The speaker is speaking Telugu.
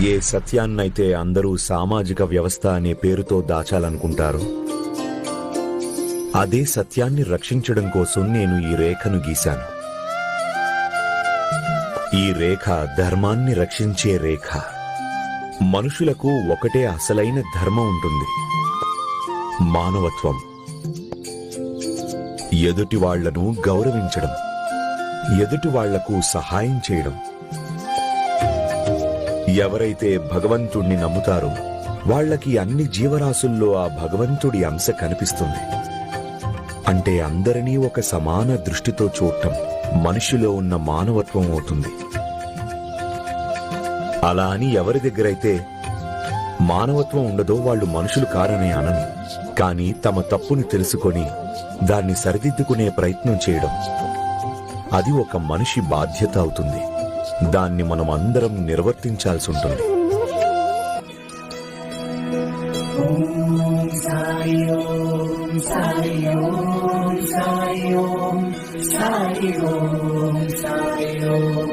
ఏ సత్యాన్నైతే అందరూ సామాజిక వ్యవస్థ అనే పేరుతో దాచాలనుకుంటారు అదే సత్యాన్ని రక్షించడం కోసం నేను ఈ రేఖను గీశాను. ఈ రేఖ ధర్మాన్ని రక్షించే రేఖ. మనుషులకు ఒకటే అసలైన ధర్మం ఉంటుంది. మానవత్వం. ఎదుటి వాళ్ళను గౌరవించడం. ఎదుటి వాళ్ళకు సహాయం చేయడం. ఎవరైతే భగవంతుణ్ణి నమ్ముతారో వాళ్ళకి అన్ని జీవరాశుల్లో ఆ భగవంతుడి అంశ కనిపిస్తుంది. అంటే అందరినీ ఒక సమాన దృష్టితో చూడటం మనిషిలో ఉన్న మానవత్వం అవుతుంది. అలా అని ఎవరి దగ్గరైతే మానవత్వం ఉండదో వాళ్ళు మనుషులు కారనే అనను కానీ తమ తప్పుని తెలుసుకొని దాన్ని సరిదిద్దుకునే ప్రయత్నం చేయడం అది ఒక మనిషి బాధ్యత అవుతుంది. దాన్ని మనం అందరం నిర్వర్తించాల్సి ఉంటుంది. Sai Om, Sai Om,